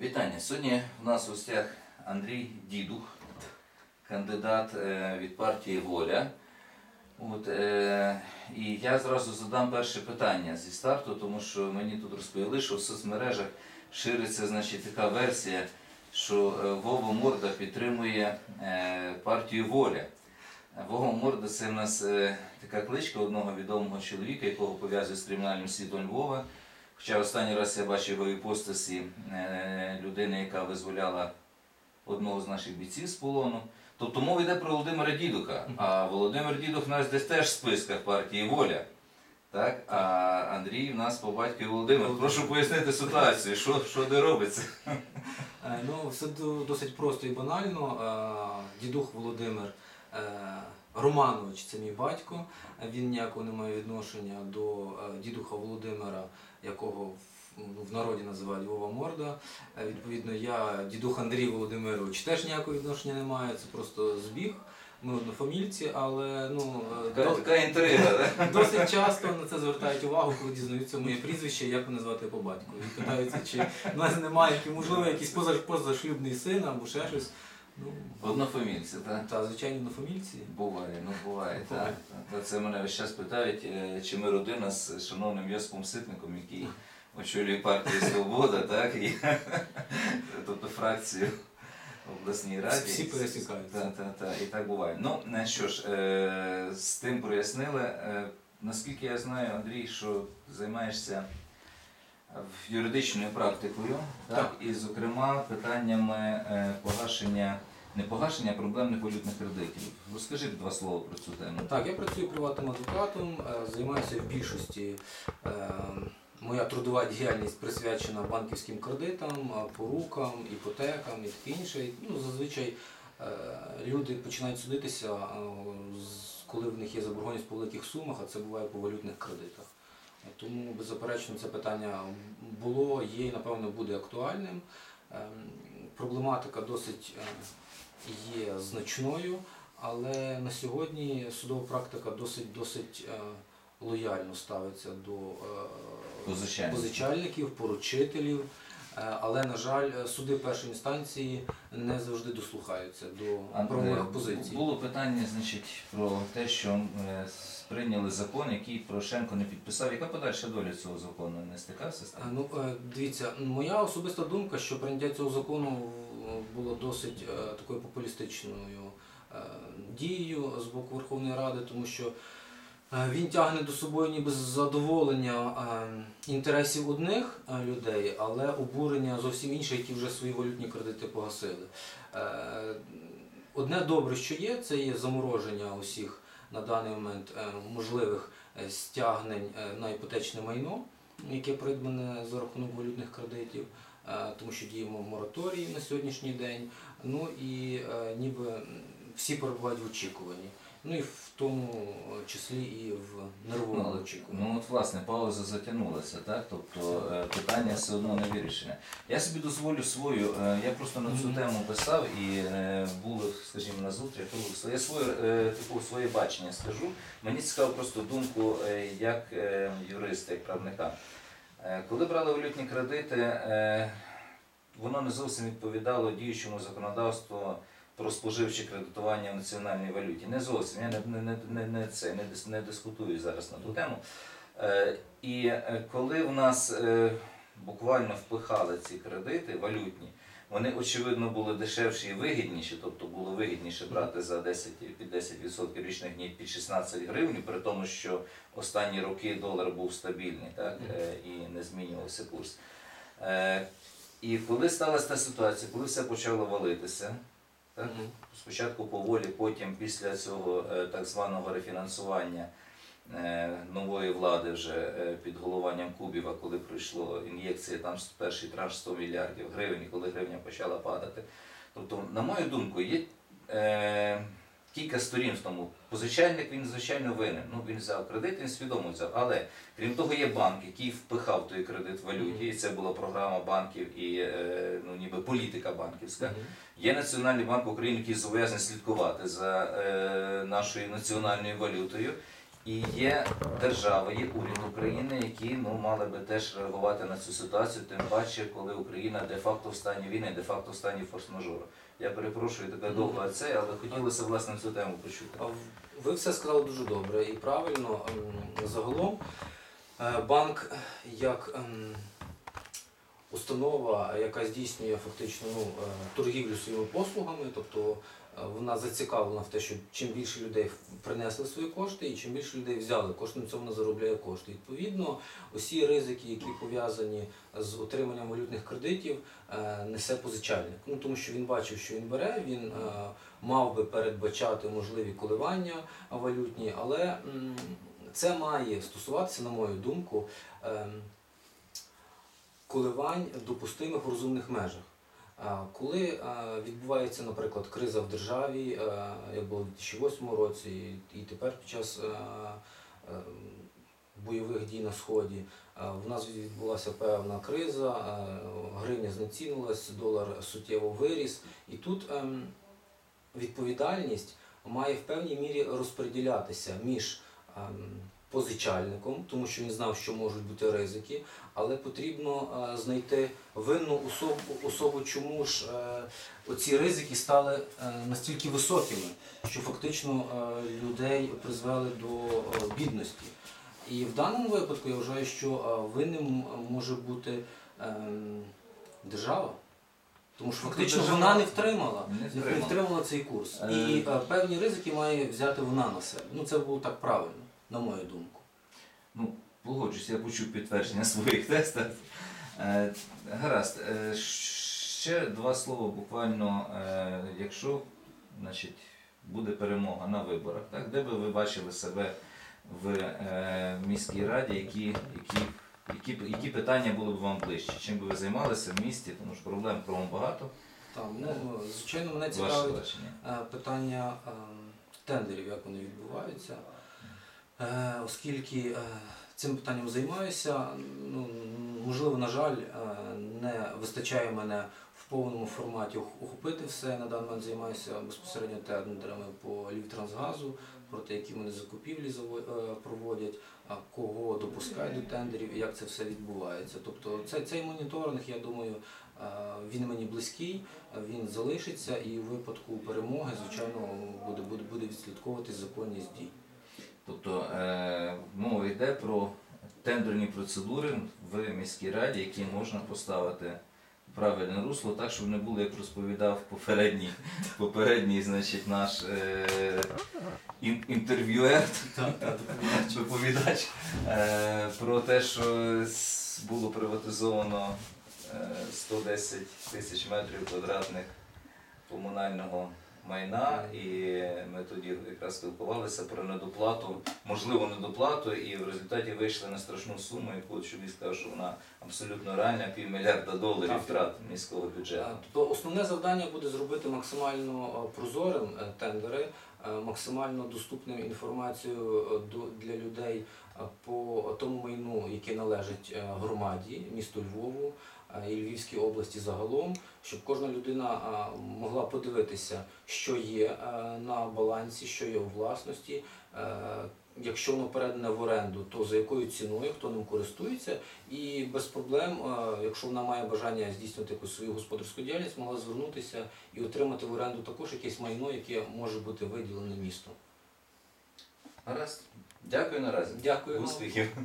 Вітання. Сьогодні в нас в гостях Андрій Дідух, кандидат е, від партії Воля. От, е, і я зразу задам перше питання зі старту, тому що мені тут розповіли, що в соцмережах шириться значить, така версія, що е, Вова Морда підтримує е, партію Воля. Вова Морда це в нас е, така кличка одного відомого чоловіка, якого пов'язує з кримінальним світом Львова. Хоча останній раз я бачив його іпостасі е, людини, яка визволяла одного з наших бійців з полону. Тобто мова йде про Володимира Дідуха. А Володимир Дідух у нас десь теж в списках партії Воля. Так? А Андрій в нас по батькові Володимир. Прошу пояснити ситуацію, що, що де робиться. Е, Ну, все досить просто і банально. Е, Дідух Володимир Романович це мій батько. Е, Він ніякого не має відношення до е, дідуха Володимира, якого в- ну, народі називають Вова Морда. Е, Відповідно, я дідух Андрій Володимирович теж ніякого відношення не маю, це просто збіг. Ми однофамільці, але ну, е, Така, до- така інтрига. Досить часто на це звертають увагу, коли дізнаються моє прізвище, як мене звати по батьку. І питаються, чи в нас немає, можливо, якийсь поза, позашлюбний син або ще щось. Ну, Однофамільці, так? та, звичайно, на фамільці. Буває, ну буває, так. Та Це мене весь час питають, е, чи ми родина з шановним Йосипом Ситником, який очолює партію Свобода, так? І, тобто фракцію в обласній раді. Всі пересікаються. Так, так, так, і так буває. Ну, е, що ж, е, з тим прояснили. Наскільки я знаю, Андрій, що займаєшся юридичною практикою, так? Так. і, зокрема, питаннями е, погашення, не погашення а проблемних валютних кредитів. Розкажи два слова про цю тему. Так, я працюю приватним адвокатом, е, займаюся в більшості. е, Моя трудова діяльність присвячена банківським кредитам, порукам, іпотекам і таке інше. Ну, зазвичай люди починають судитися, коли в них є заборгованість по великих сумах, а це буває по валютних кредитах. Тому, беззаперечно, це питання було, є і, напевно, буде актуальним. Ем, Проблематика досить е, є значною. Але на сьогодні судова практика досить досить е, лояльно ставиться до е, позичальників, поручителів. Е, Але, на жаль, суди першої інстанції не завжди дослухаються до правових е, позицій. Було питання, значить, про те, що е, прийняли закон, який Порошенко не підписав. Яка подальша доля цього закону? Не стикався з Е. Ну, е, дивіться, моя особиста думка, що прийняття цього закону е, було досить е, такою популістичною е, дією з боку Верховної Ради, тому що е, він тягне до собою ніби задоволення е, інтересів одних е, людей, але обурення зовсім інших, які вже свої валютні кредити погасили. Е, Одне добре, що є, це є замороження усіх на даний момент е, можливих е, стягнень е, на іпотечне майно, яке придбане за рахунок валютних кредитів, е, тому що діємо в мораторії на сьогоднішній день. Ну і е, ніби всі перебувають в очікуванні. Ну і в тому числі і в нервовому Ну, очікуванні. Ну от власне пауза затягнулася, так? Тобто е, питання все одно не вирішене. Я собі дозволю свою, е, я просто на цю тему писав і е, було, скажімо, на зустріч. Я своє е, типу своє бачення скажу. Мені цікаво просто думку е, як е, юриста, як правника. Е, Коли брали валютні кредити, е, воно не зовсім відповідало діючому законодавству про споживче кредитування в національній валюті. Не зовсім. Я не, не, не, не, це, не, не дискутую зараз на ту тему. Е, і е, коли в нас е, буквально впихали ці кредити валютні, вони очевидно були дешевші і вигідніші, тобто було вигідніше брати за 10, під 10% річних днів під 16 гривень, при тому, що останні роки долар був стабільний так, е, і не змінювався курс. Е, І коли сталася та ситуація, коли все почало валитися, так, спочатку поволі, потім після цього е, так званого рефінансування е, нової влади вже е, під головуванням Кубіва, коли пройшло ін'єкція, там перший транш 100 мільярдів гривень, коли гривня почала падати. Тобто, на мою думку, є кілька сторін в тому. Позичальник він, звичайно, винен. Ну, він взяв кредит, він свідомо взяв. Але крім того, є банк, який впихав той кредит в валюті, і це була програма банків і е, ну, ніби політика банківська. Є Національний банк України, який зобов'язаний слідкувати за е, нашою національною валютою. І є держави, є уряд України, які ну, мали би теж реагувати на цю ситуацію, тим паче, коли Україна де-факто в стані війни, де-факто в стані форс-мажору. Я перепрошую таке довго це, але хотілося власне цю тему почути. Ви все сказали дуже добре і правильно. Ем, Загалом е, банк як ем, установа, яка здійснює фактично ну, е, торгівлю своїми послугами, тобто е, вона зацікавлена в те, що чим більше людей принесли свої кошти і чим більше людей взяли кошти, на цьому вона заробляє кошти. Відповідно, усі ризики, які пов'язані з отриманням валютних кредитів, е, несе позичальник. Ну тому що він бачив, що він бере, він мав би передбачати можливі коливання валютні, але це має стосуватися, на мою думку, коливань допустимих в розумних межах. Коли відбувається, наприклад, криза в державі, як було в 2008 році, і- тепер під час бойових дій на Сході, в нас відбулася певна криза, гривня знецінилась, долар суттєво виріс. І тут ем, відповідальність має в певній мірі розподілятися між ем, позичальником, тому що він знав, що можуть бути ризики, але потрібно е, знайти винну особу, особу чому ж е, оці ризики стали е, настільки високими, що фактично людей призвели до бідності. І в даному випадку я вважаю, що винним може бути ем, держава. Тому що фактично вона не втримала, не не втримала. втримала цей курс. І певні ризики має взяти вона на себе. Ну це було так правильно, на мою думку. Ну, погоджусь, я почув підтвердження своїх тестів. Е, гаразд. Е, ще два слова буквально, е, якщо значить, буде перемога на виборах, так, де би ви бачили себе в е, міській раді, які, які, які, які питання були б вам ближчі? Чим би ви займалися в місті, тому що проблем кругом багато. Там, ну, звичайно, мене цікавить е, питання е, тендерів, як вони відбуваються. Е, Оскільки е, цим питанням займаюся, ну, можливо, на жаль, е, не вистачає мене в повному форматі охопити все. На даний момент займаюся безпосередньо тендерами по Львівтрансгазу, проти які вони закупівлі проводять, кого допускають до тендерів і як це все відбувається. Тобто цей, цей моніторинг, я думаю, він мені близький, він залишиться і в випадку перемоги, звичайно, буде, буде, буде відслідковувати законність дій. Тобто е, мова йде про тендерні процедури в міській раді, які можна поставити в правильне русло, так, щоб не було, як розповідав попередній, попередній значить, наш е, інтерв'юер, доповідач, е, про те, що було приватизовано е, 110 тисяч метрів квадратних комунального майна, і ми тоді якраз спілкувалися про недоплату, можливо, недоплату, і в результаті вийшли на страшну суму, яку чоловік сказав, що вона абсолютно реальна, півмільярда доларів втрат міського бюджету. Тобто основне завдання буде зробити максимально е, прозорим е, тендери, е, максимально доступним інформацію для людей по тому майну, яке належить громаді, місту Львову і Львівській області загалом, щоб кожна людина е, могла подивитися, що є е, на балансі, що є у власності. Е, Якщо воно передане в оренду, то за якою ціною, хто ним користується, і без проблем, е, якщо вона має бажання здійснювати якусь свою господарську діяльність, могла звернутися і отримати в оренду також якесь майно, яке може бути виділене містом. Гаразд. Дякую наразі. Дякую. Успіхів.